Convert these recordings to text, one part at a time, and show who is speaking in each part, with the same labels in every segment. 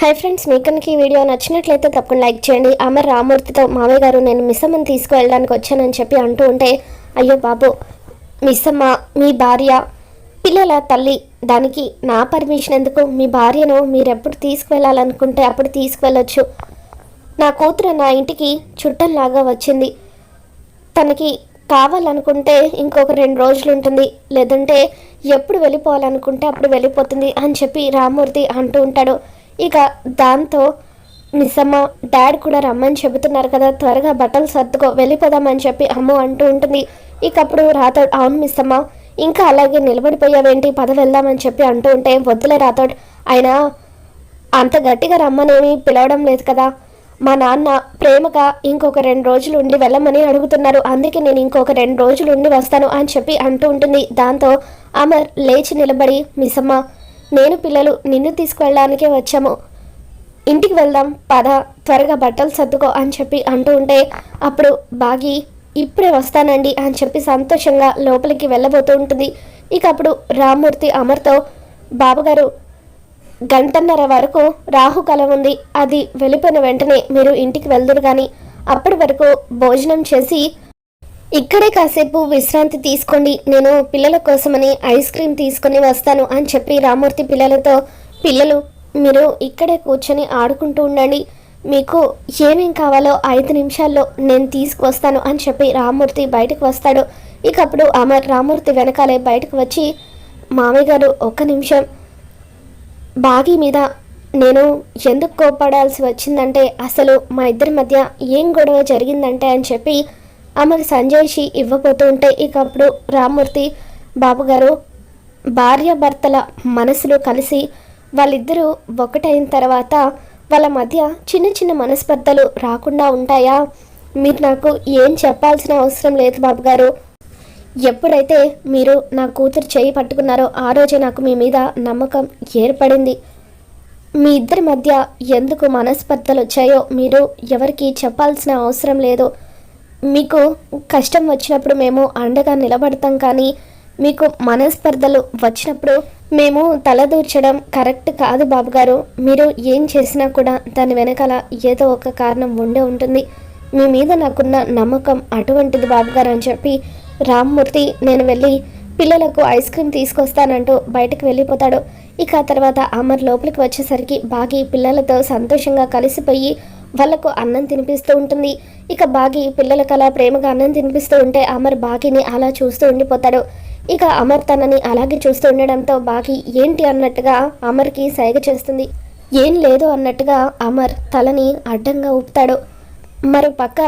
Speaker 1: Hi friends మీకు కనుక ఈ వీడియో నచ్చినట్లయితే తప్పకుండా లైక్ చేయండి. అమర్ రామూర్తితో మావయ్య గారు నేను మిస్సమ్మని తీసుకువెళ్ళడానికి వచ్చానని చెప్పి అంటూ ఉంటే అయ్యో బాబు మిస్సమ్మ మీ భార్య పిల్లల తల్లి దానికి నా పర్మిషన్ ఎందుకు? మీ భార్యను మీరు ఎప్పుడు తీసుకువెళ్ళాలనుకుంటే అప్పుడు తీసుకువెళ్ళొచ్చు. నా కూతురు నా ఇంటికి చుట్టంలాగా వచ్చింది. తనకి కావాలనుకుంటే ఇంకొక రెండు రోజులు ఉంటుంది. లేదంటే ఎప్పుడు వెళ్ళిపోవాలనుకుంటే అప్పుడు వెళ్ళిపోతుంది అని చెప్పి రామ్మూర్తి అంటూ ఉంటాడు. ఇక దాంతో నిజమ్మ డాడ్ కూడా రమ్మని చెబుతున్నారు కదా త్వరగా బట్టలు సర్దుకో వెళ్ళిపోదామని చెప్పి అమ్మ అంటూ ఉంటుంది. ఇక అప్పుడు రాథోడ్ అవును మిస్సమ్మ ఇంకా అలాగే నిలబడిపోయావేంటి పద వెళ్దామని చెప్పి అంటూ ఉంటే వద్దులే రాథోడ్ ఆయన అంత గట్టిగా రమ్మనేమి పిలవడం లేదు కదా. మా నాన్న ప్రేమగా ఇంకొక రెండు రోజులు ఉండి వెళ్ళమని అడుగుతున్నారు. అందుకే నేను ఇంకొక రెండు రోజులు ఉండి వస్తాను అని చెప్పి అంటూ ఉంటుంది. దాంతో అమర్ లేచి నిలబడి మిస్సమ్మ నేను పిల్లలు నిన్ను తీసుకువెళ్ళడానికే వచ్చాము. ఇంటికి వెళ్దాం పద త్వరగా బట్టలు సర్దుకో అని చెప్పి అంటూ ఉంటే అప్పుడు బాగి ఇప్పుడే వస్తానండి అని చెప్పి సంతోషంగా లోపలికి వెళ్ళబోతూ ఉంటుంది. ఇక అప్పుడు రామ్మూర్తి అమర్తో బాబుగారు గంటన్నర వరకు రాహుకాలం ఉంది. అది వెళ్ళిపోయిన వెంటనే మీరు ఇంటికి వెళ్దురు కానీ అప్పటి వరకు భోజనం చేసి ఇక్కడే కాసేపు విశ్రాంతి తీసుకోండి. నేను పిల్లల కోసమని ఐస్ క్రీమ్ తీసుకొని వస్తాను అని చెప్పి రామూర్తి పిల్లలతో పిల్లలు మీరు ఇక్కడే కూర్చొని ఆడుకుంటూ ఉండండి. మీకు ఏమేం కావాలో ఐదు నిమిషాల్లో నేను తీసుకువస్తాను అని చెప్పి రామూర్తి బయటకు వస్తాడు. ఇక అప్పుడు అమర్ రామూర్తి వెనకాలే బయటకు వచ్చి మామయ్య గారు ఒక్క నిమిషం. బాగి మీద నేను ఎందుకు కోపడాల్సి వచ్చిందంటే అసలు మా ఇద్దరి మధ్య ఏం గొడవ జరిగిందంటే అని చెప్పి ఆమెకు సంజయ్షి ఇవ్వబోతూ ఉంటే ఇక అప్పుడు రామ్మూర్తి బాబుగారు భార్యాభర్తల మనసులు కలిసి వాళ్ళిద్దరూ ఒకటైన తర్వాత వాళ్ళ మధ్య చిన్న చిన్న మనస్పర్ధలు రాకుండా ఉంటాయా? మీరు నాకు ఏం చెప్పాల్సిన అవసరం లేదు బాబుగారు. ఎప్పుడైతే మీరు నా కూతురు చేయి పట్టుకున్నారో ఆ రోజే నాకు మీ మీద నమ్మకం ఏర్పడింది. మీ ఇద్దరి మధ్య ఎందుకు మనస్పర్ధలు వచ్చాయో మీరు ఎవరికి చెప్పాల్సిన అవసరం లేదు. మీకు కష్టం వచ్చినప్పుడు మేము అండగా నిలబడతాం కానీ మీకు మనస్పర్ధలు వచ్చినప్పుడు మేము తలదూర్చడం కరెక్ట్ కాదు బాబుగారు మీరు ఏం చేసినా కూడా దాని వెనకాల ఏదో ఒక కారణం ఉండే ఉంటుంది. మీ మీద నాకున్న నమ్మకం అటువంటిది బాబుగారు అని చెప్పి రామ్మూర్తి నేను వెళ్ళి పిల్లలకు ఐస్ క్రీమ్ తీసుకొస్తానంటూ బయటకు వెళ్ళిపోతాడు. ఇక ఆ తర్వాత అమర్ లోపలికి వచ్చేసరికి బాగి పిల్లలతో సంతోషంగా కలిసిపోయి వాళ్ళకు అన్నం తినిపిస్తూ ఉంటుంది. ఇక బాగి పిల్లలకు అలా ప్రేమగా అన్నం తినిపిస్తూ ఉంటే అమర్ బాగిని అలా చూస్తూ ఉండిపోతాడు. ఇక అమర్ తనని అలాగే చూస్తూ ఉండడంతో బాగి ఏంటి అన్నట్టుగా అమర్కి సైగ చేస్తుంది. ఏం లేదు అన్నట్టుగా అమర్ తలని అడ్డంగా ఊపుతాడు. మరో పక్క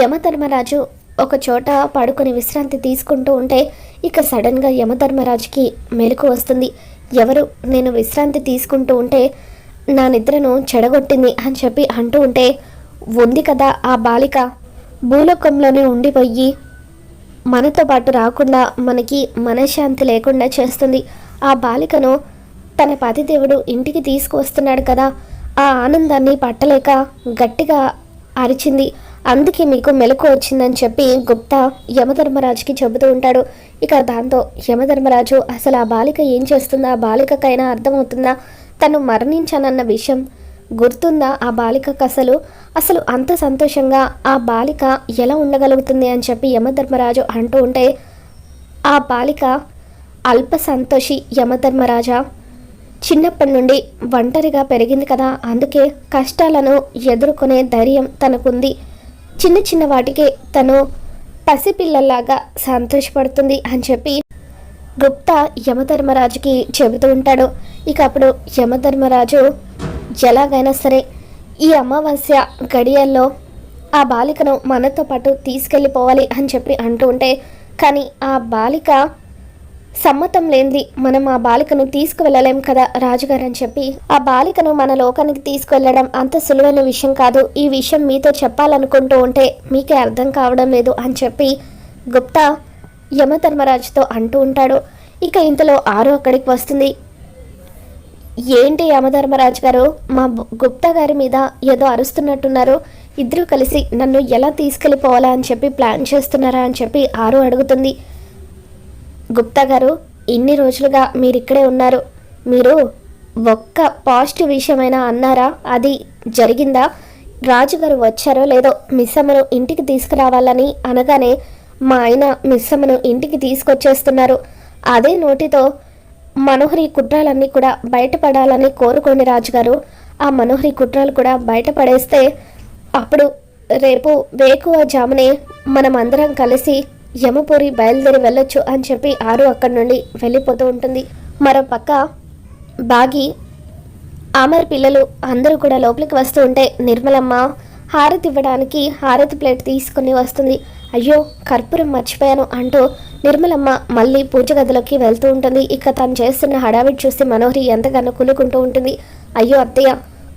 Speaker 1: యమధర్మరాజు ఒక చోట పడుకొని విశ్రాంతి తీసుకుంటూ ఉంటే ఇక సడన్గా యమధర్మరాజుకి మెలకు వస్తుంది. ఎవరు? నేను విశ్రాంతి తీసుకుంటూ ఉంటే నా నిద్రను చెడగొట్టింది అని చెప్పి అంటూ ఉంటే ఉంది కదా ఆ బాలిక? భూలోకంలోనే ఉండిపోయి మనతో పాటు రాకుండా మనకి మనశ్శాంతి లేకుండా చేస్తుంది. ఆ బాలికను తన పతిదేవుడు ఇంటికి తీసుకువస్తున్నాడు కదా. ఆ ఆనందాన్ని పట్టలేక గట్టిగా అరిచింది. అందుకే మీకు మెలకు వచ్చిందని చెప్పి గుప్తా యమధర్మరాజుకి చెబుతూ ఉంటాడు. ఇక దాంతో యమధర్మరాజు అసలు ఆ బాలిక ఏం చేస్తుందా? ఆ బాలికకైనా అర్థమవుతుందా? తను మరణించానన్న విషయం గుర్తుందా ఆ బాలికకు అసలు అసలు అంత సంతోషంగా ఆ బాలిక ఎలా ఉండగలుగుతుంది అని చెప్పి యమధర్మరాజు అంటూ ఉంటే ఆ బాలిక అల్ప సంతోషి యమధర్మరాజా. చిన్నప్పటి నుండి ఒంటరిగా పెరిగింది కదా అందుకే కష్టాలను ఎదుర్కొనే ధైర్యం తనకుంది. చిన్న చిన్న వాటికే తను పసిపిల్లలాగా సంతోషపడుతుంది అని చెప్పి గుప్తా యమధర్మరాజుకి చెబుతూ ఉంటాడు. ఇక అప్పుడు యమధర్మరాజు ఎలాగైనా సరే ఈ అమావాస్య గడియల్లో ఆ బాలికను మనతో పాటు తీసుకెళ్ళిపోవాలి అని చెప్పి అంటూ ఉంటే కానీ ఆ బాలిక సమ్మతం లేనిది మనం ఆ బాలికను తీసుకువెళ్ళలేం కదా రాజుగారు అని చెప్పి ఆ బాలికను మన లోకానికి తీసుకువెళ్ళడం అంత సులువైన విషయం కాదు. ఈ విషయం మీతో చెప్పాలనుకుంటూ ఉంటే మీకే అర్థం కావడం లేదు అని చెప్పి గుప్తా యమధర్మరాజుతో అంటూ ఉంటాడు. ఇక ఇంతలో ఆరు అక్కడికి వస్తుంది. ఏంటి యమధర్మరాజు గారు? మా గుప్తా గారి మీద ఏదో అరుస్తున్నట్టున్నారు. ఇద్దరూ కలిసి నన్ను ఎలా తీసుకెళ్ళిపోవాలా అని చెప్పి ప్లాన్ చేస్తున్నారా అని చెప్పి ఆరు అడుగుతుంది. గుప్తా గారు ఇన్ని రోజులుగా మీరు ఇక్కడే ఉన్నారు. మీరు ఒక్క పాజిటివ్ విషయమైనా అన్నారా? అది జరిగిందా? రాజుగారు వచ్చారో లేదో మిస్సమ్మను ఇంటికి తీసుకురావాలని అనగానే మా ఆయన మిస్సమ్మను ఇంటికి తీసుకొచ్చేస్తున్నారు. అదే నోటితో మనోహరి కుట్రాలన్నీ కూడా బయటపడాలని కోరుకోండి రాజుగారు. ఆ మనోహరి కుట్రాలు కూడా బయటపడేస్తే అప్పుడు రేపు వేకువ జామునే మనం అందరం కలిసి యమపురి బయలుదేరి వెళ్ళొచ్చు అని చెప్పి ఆరు అక్కడి నుండి వెళ్ళిపోతూ ఉంటుంది. మరో పక్క బాగి అమర్ పిల్లలు అందరూ కూడా లోపలికి వస్తూ ఉంటే నిర్మలమ్మ హారతి ఇవ్వడానికి హారతి ప్లేట్ తీసుకుని వస్తుంది. అయ్యో కర్పూరం మర్చిపోయాను అంటూ నిర్మలమ్మ మళ్ళీ పూజ గదిలోకి వెళ్తూ ఉంటుంది. ఇక తను చేస్తున్న హడావిడి చూసి మనోహరి ఎంతగానో కులుకుంటూ ఉంటుంది. అయ్యో అత్తయ్య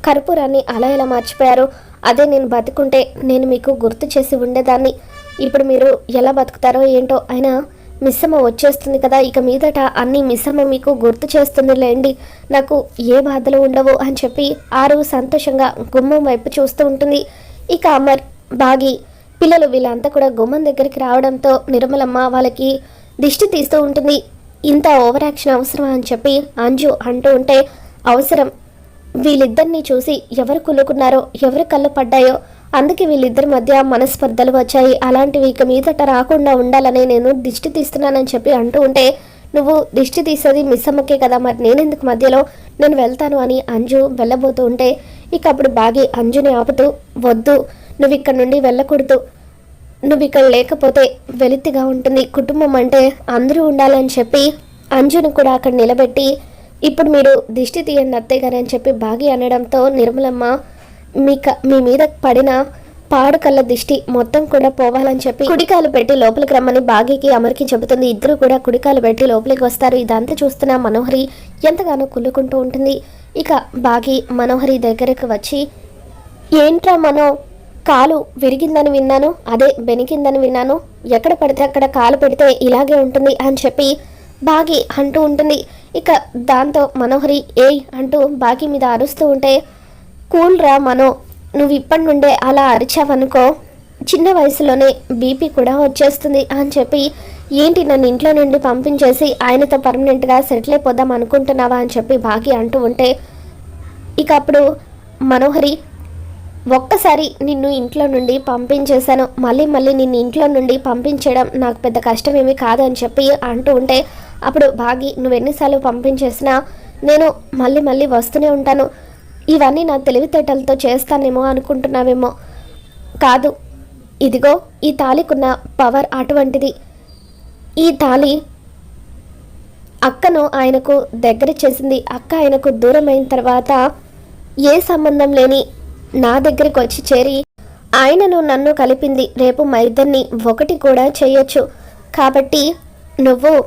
Speaker 1: కర్పూరాన్ని అలా ఎలా మర్చిపోయారు? అదే నేను బతుకుంటే నేను మీకు గుర్తు చేసి ఉండేదాన్ని. ఇప్పుడు మీరు ఎలా బతుకుతారో ఏంటో అయినా మిస్సమ్మ వచ్చేస్తుంది కదా. ఇక మీదట అన్ని మిస్సమ్మ మీకు గుర్తు చేస్తుంది లేండి నాకు ఏ బాధలు ఉండవు అని చెప్పి ఆరు సంతోషంగా గుమ్మం వైపు చూస్తూ ఉంటుంది. ఇక అమర్ బాగి పిల్లలు వీళ్ళంతా కూడా గుమ్మం దగ్గరికి రావడంతో నిర్మలమ్మ వాళ్ళకి దిష్టి తీస్తూ ఉంటుంది. ఇంత ఓవర్ యాక్షన్ అవసరమా అని చెప్పి అంజు అంటూ ఉంటే అవసరం. వీళ్ళిద్దరిని చూసి ఎవరు కులుకున్నారో ఎవరు కళ్ళు పడ్డాయో అందుకే వీళ్ళిద్దరి మధ్య మనస్పర్ధలు వచ్చాయి. అలాంటివి ఇక మీదట రాకుండా ఉండాలని నేను దిష్టి తీస్తున్నానని చెప్పి అంటూ ఉంటే నువ్వు దిష్టి తీసేది మిస్ అమ్మకే కదా మరి నేనెందుకు మధ్యలో? నేను వెళ్తాను అని అంజు వెళ్ళబోతూ ఉంటే ఇక అప్పుడు బాగి అంజుని ఆపుతూ వద్దు నువ్వు ఇక్కడ నుండి వెళ్ళకూడదు. నువ్వు ఇక్కడ లేకపోతే వెలితిగా ఉంటుంది. కుటుంబం అంటే అందరూ ఉండాలని చెప్పి అంజును కూడా అక్కడ నిలబెట్టి ఇప్పుడు మీరు దిష్టి తీయండి అత్తయ్య గారు అని చెప్పి బాగి అనడంతో నిర్మలమ్మ మీ క మీ మీద పడిన పాడు కళ్ళ దిష్టి మొత్తం కూడా పోవాలని చెప్పి కుడికాలు పెట్టి లోపలికి రమ్మని బాగికి అమరికి చెబుతుంది. ఇద్దరు కూడా కుడికాలు పెట్టి లోపలికి వస్తారు. ఇదంతా చూస్తున్న మనోహరి ఎంతగానో కుళ్ళుకుంటూ ఉంటుంది. ఇక బాగి మనోహరి దగ్గరకు వచ్చి ఏంట్రా మనో కాలు విరిగిందని విన్నాను అదే బెనికిందని విన్నాను. ఎక్కడ పడితే అక్కడ కాలు పెడితే ఇలాగే ఉంటుంది అని చెప్పి బాగి అంటూ ఉంటుంది. ఇక దాంతో మనోహరి ఏయ్ అంటూ బాగి మీద అరుస్తూ ఉంటే కూల్ రా మనో నువ్వు ఇప్పటి నుండే అలా అరిచావనుకో చిన్న వయసులోనే బీపీ కూడా వచ్చేస్తుంది అని చెప్పి ఏంటి నన్ను ఇంట్లో నుండి పంపించేసి ఆయనతో పర్మనెంట్గా సెటిల్ అయిపోదాం అనుకుంటున్నావా అని చెప్పి బాగి అంటూ ఉంటే ఇక అప్పుడు మనోహరి ఒక్కసారి నిన్ను ఇంట్లో నుండి పంపించేశాను. మళ్ళీ మళ్ళీ నిన్ను ఇంట్లో నుండి పంపించడం నాకు పెద్ద కష్టమేమి కాదు అని చెప్పి అంటూ ఉంటే అప్పుడు బాగి నువ్వు ఎన్నిసార్లు పంపించేసినా నేను మళ్ళీ మళ్ళీ వస్తూనే ఉంటాను. ఇవన్నీ నా తెలివితేటలతో చేస్తానేమో అనుకుంటున్నావేమో. కాదు ఇదిగో ఈ తాళికున్న పవర్ అటువంటిది. ఈ తాళి అక్కను ఆయనకు దగ్గర చేసింది. అక్క ఆయనకు దూరమైన తర్వాత ఏ సంబంధం లేని నా దగ్గరికి వచ్చి చేరి ఆయనను నన్ను కలిపింది రేపు మా ఇద్దరిని ఒకటి కూడా చేయొచ్చు. కాబట్టి నువ్వు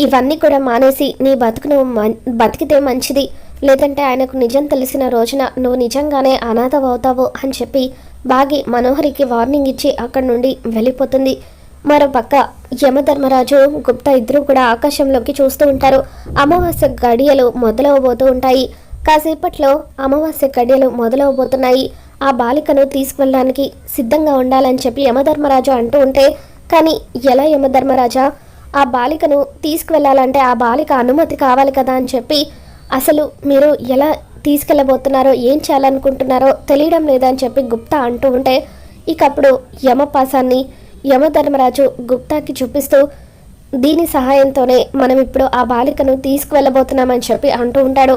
Speaker 1: ఇవన్నీ కూడా మానేసి నీ బతుకును మన్- బతికితే మంచిది. లేదంటే ఆయనకు నిజం తెలిసిన రోజున నువ్వు నిజంగానే అనాథవవుతావు అని చెప్పి బాగి మనోహరికి వార్నింగ్ ఇచ్చి అక్కడి నుండి వెళ్ళిపోతుంది. మరో పక్క యమధర్మరాజు గుప్తా ఇద్దరు కూడా ఆకాశంలోకి చూస్తూ ఉంటారు. అమావాస్య గడియలు మొదలవబోతూ ఉంటాయి. కాసేపట్లో అమావాస్య గడియలు మొదలవబోతున్నాయి. ఆ బాలికను తీసుకువెళ్ళడానికి సిద్ధంగా ఉండాలని చెప్పి యమధర్మరాజు అంటూ ఉంటే కానీ ఎలా యమధర్మరాజా? ఆ బాలికను తీసుకువెళ్ళాలంటే ఆ బాలిక అనుమతి కావాలి కదా అని చెప్పి అసలు మీరు ఎలా తీసుకెళ్ళబోతున్నారో ఏం చేయాలనుకుంటున్నారో తెలియడం లేదని చెప్పి గుప్తా అంటూ ఉంటే ఇకప్పుడు యమపాసాన్ని యమధర్మరాజు గుప్తాకి చూపిస్తూ దీని సహాయంతోనే మనం ఇప్పుడు ఆ బాలికను తీసుకువెళ్ళబోతున్నామని చెప్పి అంటూ ఉంటాడు.